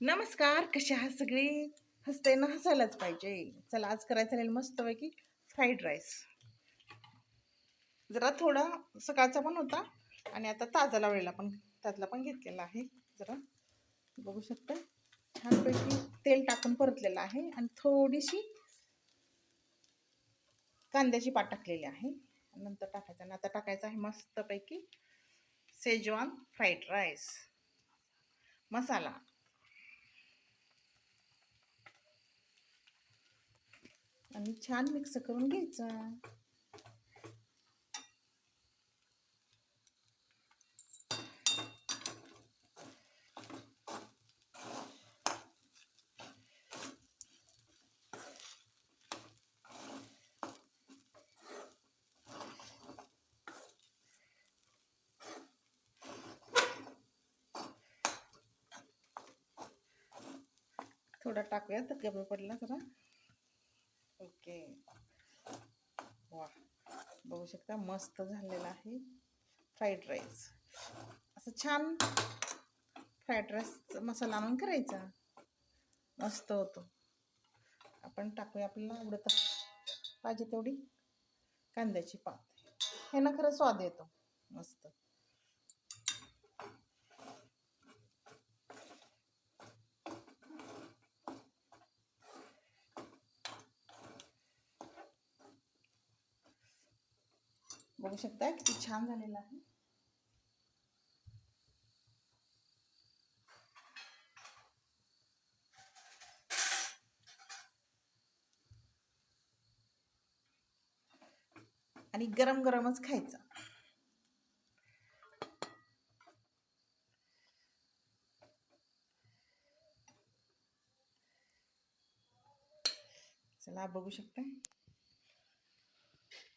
नमस्कार कसे आहात सगळे? हसते ना हसायलाच पाहिजे. चला आज करायचं राहील मस्तपैकी फ्राईड राईस जरा थोडा सकाळचा पण होता आणि आता ताजा लावलेला पण त्यातला पण घेतलेला आहे. जरा बघू शकता. छानपैकी तेल टाकून परतलेलं आहे आणि थोडीशी कांद्याची पाट टाकलेली आहे. नंतर टाकायचं आणि आता टाकायचं आहे मस्तपैकी सेजवान फ्राईड राईस मसाला. आणि छान मिक्स करून घ्यायचा. थोडा टाकूया तर कमी पडला जरा. ओके. वा. बघू शकता मस्त झालेला आहे. Fried rice. असं छान फ्राईड राईस मसाला आणून करायचा. मस्त होतो. आपण टाकूया आपल्याला आवडत पाहिजे तेवढी कांद्याची पात. हे ना खरं स्वाद येतो. मस्त. बघू शकता किती छान झालेलं आहे. आणि गरम गरमच खायचं. चला बघू शकता